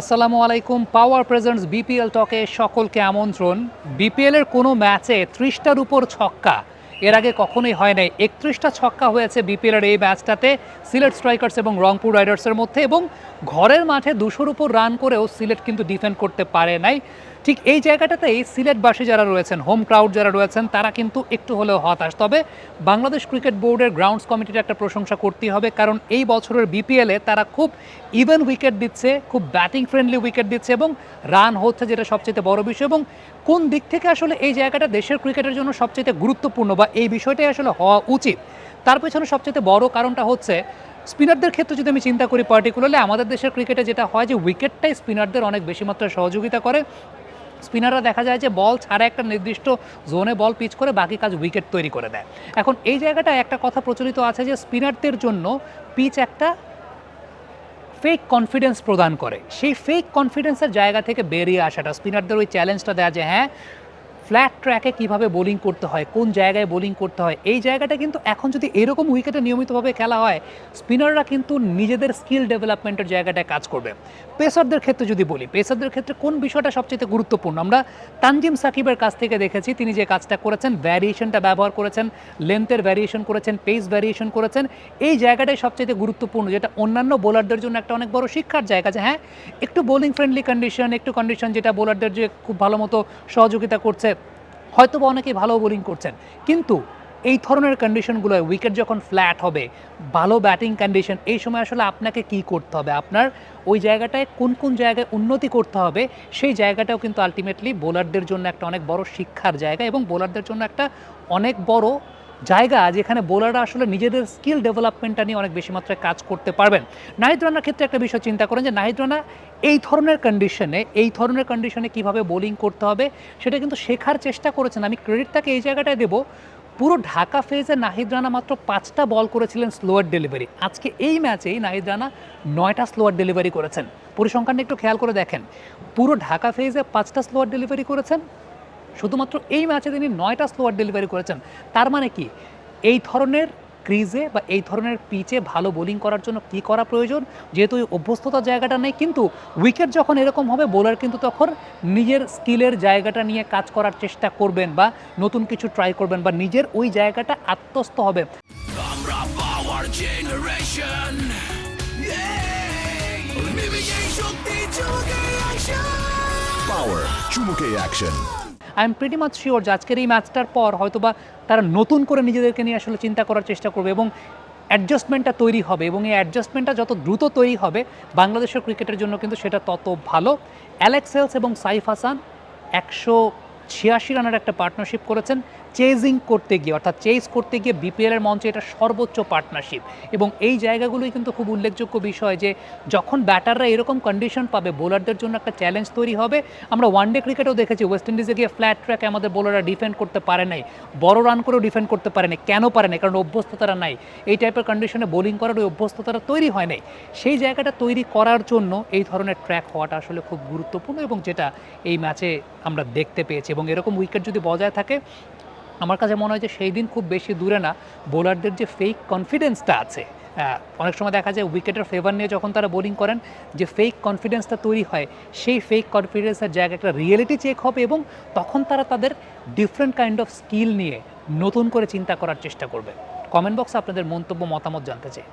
আসসালামু আলাইকুম পাওয়ার presents BPL টকে সকলকে আমন্ত্রণ। বিপিএলের কোনো ম্যাচে ত্রিশটার উপর ছক্কা। এর আগে কখনোই হয় নাই। একত্রিশটা ছক্কা হয়েছে বিপিএলের এই ম্যাচটাতে সিলেট স্ট্রাইকার্স এবং রংপুর রাইডার্সের মধ্যে এবং ঘরের মাঠে দুশোর উপর রান করেও সিলেট কিন্তু ডিফেন্ড করতে পারে নাই। ঠিক এই জায়গাটাতেই সিলেটবাসী যারা রয়েছেন হোম ক্রাউড যারা রয়েছেন, তারা কিন্তু একটু হলেও হতাশ। তবে বাংলাদেশ ক্রিকেট বোর্ডের গ্রাউন্ডস কমিটির একটা প্রশংসা করতেই হবে, কারণ এই বছরের বিপিএলে তারা খুব ইভেন উইকেট দিচ্ছে, খুব ব্যাটিং ফ্রেন্ডলি উইকেট দিচ্ছে এবং রান হচ্ছে যেটা সবচেয়ে বড় বিষয়। এবং কোন দিক থেকে আসলে এই জায়গাটা দেশের ক্রিকেটের জন্য সবচেয়ে গুরুত্বপূর্ণ বা এই বিষয়টাই আসলে হওয়া উচিত, তার পেছনে সবচেয়ে বড় কারণটা হচ্ছে স্পিনারদের ক্ষেত্রে যদি আমি চিন্তা করি পার্টিকুলারলি আমাদের দেশের ক্রিকেটে যেটা হয় যে উইকেটটাই স্পিনারদের অনেক বেশি মাত্রায় সহযোগিতা করে। স্পিনাররা দেখা যায় যে বল ছাড়া একটা নির্দিষ্ট জোনে বল পিচ করে বাকি কাজ উইকেট তৈরি করে দেয়। এখন এই জায়গাটা একটা কথা প্রচলিত আছে যে স্পিনারদের জন্য পিচ একটা ফেক কনফিডেন্স প্রদান করে। সেই ফেক কনফিডেন্সের জায়গা থেকে বেরিয়ে আসাটা, স্পিনারদের ওই চ্যালেঞ্জটা দেওয়া যে হ্যাঁ ফ্ল্যাট ট্র্যাকে কীভাবে বোলিং করতে হয়, কোন জায়গায় বোলিং করতে হয়, এই জায়গাটা কিন্তু এখন যদি এরকম উইকেটে নিয়মিতভাবে খেলা হয় স্পিনাররা কিন্তু নিজেদের স্কিল ডেভেলপমেন্টের জায়গাটায় কাজ করবে। পেসারদের ক্ষেত্রে যদি বলি পেসারদের ক্ষেত্রে কোন বিষয়টা সবচেয়ে গুরুত্বপূর্ণ? আমরা তানজিম সাকিবের কাছ থেকে দেখেছি, তিনি যে কাজটা করেছেন ভ্যারিয়েশনটা ব্যবহার করেছেন লেন্থের ভ্যারিয়েশন করেছেন পেস ভ্যারিয়েশন করেছেন, এই জায়গাটাই সবচেয়ে গুরুত্বপূর্ণ, যেটা অন্যান্য বোলারদের জন্য একটা অনেক বড় শিক্ষার জায়গা যে হ্যাঁ একটু বোলিং ফ্রেন্ডলি কন্ডিশন একটু কন্ডিশন যেটা বোলারদের যে খুব ভালো মতো সহযোগিতা করছে হয়তো বা অনেকেই ভালো বোলিং করছেন। কিন্তু এই ধরনের কন্ডিশনগুলোয় উইকেট যখন ফ্ল্যাট হবে, ভালো ব্যাটিং কন্ডিশন এই সময় আসলে আপনাকে কি করতে হবে? আপনার ওই জায়গাটায় কোন কোন জায়গায় উন্নতি করতে হবে, সেই জায়গাটাও কিন্তু আলটিমেটলি বোলারদের জন্য একটা অনেক বড় শিক্ষার জায়গা এবং বোলারদের জন্য একটা অনেক বড় জায়গা যেখানে বোলাররা আসলে নিজেদের স্কিল ডেভেলপমেন্টটা নিয়ে অনেক বেশি মাত্রায় কাজ করতে পারবেন। নাহিদ রানার ক্ষেত্রে একটা বিষয় চিন্তা করেন যে, নাহিদ রানা এই ধরনের কন্ডিশনে এই ধরনের কন্ডিশনে কীভাবে বোলিং করতে হবে, সেটা কিন্তু শেখার চেষ্টা করেছেন। আমি ক্রেডিট তাকে এই জায়গাটায় দেবো, পুরো ঢাকা ফেজে নাহিদ রানা মাত্র পাঁচটা বল করেছিলেন স্লোয়ার ডেলিভারি আজকে এই ম্যাচেই নাহিদ রানা নয়টা স্লোয়ার ডেলিভারি করেছেন। পরিসংখ্যানটা একটু খেয়াল করে দেখেন, পুরো ঢাকা ফেজে পাঁচটা স্লোয়ার ডেলিভারি করেছেন শুধুমাত্র এই ম্যাচে তিনি নয়টা স্লোয়ার ডেলিভারি করেছেন। তার মানে কি? এই ধরনের ক্রিজে বা এই ধরনের পিচে ভালো বোলিং করার জন্য কি করা প্রয়োজন? যেহেতু ওই অভ্যস্ততার জায়গাটা নেই কিন্তু উইকেট যখন এরকম হবে বোলার কিন্তু তখন নিজের স্কিলের জায়গাটা নিয়ে কাজ করার চেষ্টা করবেন বা নতুন কিছু ট্রাই করবেন বা নিজের ওই জায়গাটা আত্মস্থ হবে। Power Power চুমুকে action I am pretty much sure যে আজকের এই ম্যাচটার পর হয়তোবা তারা নতুন করে নিজেদেরকে নিয়ে আসলে চিন্তা করার চেষ্টা করবে এবং অ্যাডজাস্টমেন্টটা তৈরি হবে এবং এই অ্যাডজাস্টমেন্টটা যত দ্রুত তৈরি হবে, বাংলাদেশের ক্রিকেটের জন্য কিন্তু সেটা তত ভালো। অ্যালেক্স হেলস এবং সাইফ হাসান একশো ছিয়াশি রানের একটা পার্টনারশিপ করেছেন। চেজিং করতে গিয়ে, অর্থাৎ চেজ করতে গিয়ে বিপিএলের মঞ্চে এটা সর্বোচ্চ পার্টনারশিপ এবং এই জায়গাগুলোই কিন্তু খুব উল্লেখযোগ্য বিষয় যে, যখন ব্যাটাররা এরকম কন্ডিশন পাবে বোলারদের জন্য একটা চ্যালেঞ্জ তৈরি হবে। আমরা ওয়ানডে ক্রিকেটেও দেখেছি ওয়েস্ট ইন্ডিজে গিয়ে ফ্ল্যাট ট্র্যাকে আমাদের বোলাররা ডিফেন্ড করতে পারে নাই। বড় রান করেও ডিফেন্ড করতে পারে নাই। কেন পারে নাই? কারণ অভ্যস্ততারা নাই। এই টাইপের কন্ডিশনে বোলিং করার ওই অভ্যস্ততারা তৈরি হয় নাই। সেই জায়গাটা তৈরি করার জন্য এই ধরনের ট্র্যাক হওয়াটা আসলে খুব গুরুত্বপূর্ণ এবং যেটা এই ম্যাচে আমরা দেখতে পেয়েছি। এবং এরকম উইকেট যদি বজায় থাকে আমার কাছে মনে হয় যে সেই দিন খুব বেশি দূরে না। বোলারদের যে ফেক কনফিডেন্সটা আছে অনেক সময় দেখা যায় উইকেটের ফেভার নিয়ে যখন তারা বোলিং করেন, যে ফেক কনফিডেন্সটা তৈরি হয়, সেই ফেক কনফিডেন্সের জায়গায় একটা রিয়েলিটি চেক হবে এবং তখন তারা তাদের ডিফারেন্ট কাইন্ড অফ স্কিল নিয়ে নতুন করে চিন্তা করার চেষ্টা করবে। কমেন্ট বক্সে আপনাদের মন্তব্য, মতামত জানতে চাই।